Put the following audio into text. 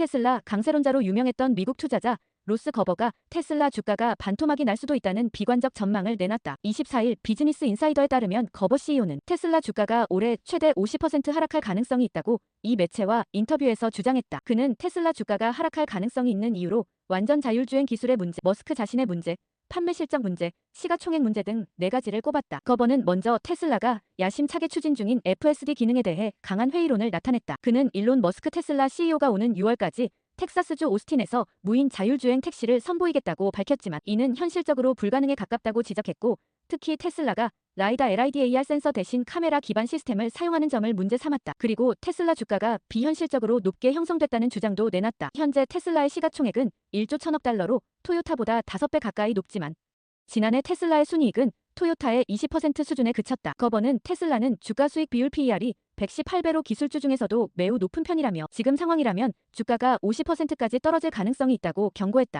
테슬라 강세론자로 유명했던 미국 투자자 로스 거버가 테슬라 주가가 반토막이 날 수도 있다는 비관적 전망을 내놨다. 24일 비즈니스 인사이더에 따르면 거버 CEO는 테슬라 주가가 올해 최대 50% 하락할 가능성이 있다고 이 매체와 인터뷰에서 주장했다. 그는 테슬라 주가가 하락할 가능성이 있는 이유로 완전 자율주행 기술의 문제, 머스크 자신의 문제, 판매 실적 문제, 시가총액 문제 등네 가지를 꼽았다. 거버는 먼저 테슬라가 야심차게 추진 중인 FSD 기능에 대해 강한 회의론을 나타냈다. 그는 일론 머스크 테슬라 CEO가 오는 6월까지 텍사스주 오스틴에서 무인 자율주행 택시를 선보이겠다고 밝혔지만 이는 현실적으로 불가능에 가깝다고 지적했고 특히 테슬라가 라이다 LIDAR 센서 대신 카메라 기반 시스템을 사용하는 점을 문제 삼았다. 그리고 테슬라 주가가 비현실적으로 높게 형성됐다는 주장도 내놨다. 현재 테슬라의 시가총액은 1조 1000억 달러로 토요타보다 5배 가까이 높지만 지난해 테슬라의 순이익은 토요타의 20% 수준에 그쳤다. 거버는 테슬라는 주가 수익 비율 PER이 118배로 기술주 중에서도 매우 높은 편이라며 지금 상황이라면 주가가 50%까지 떨어질 가능성이 있다고 경고했다.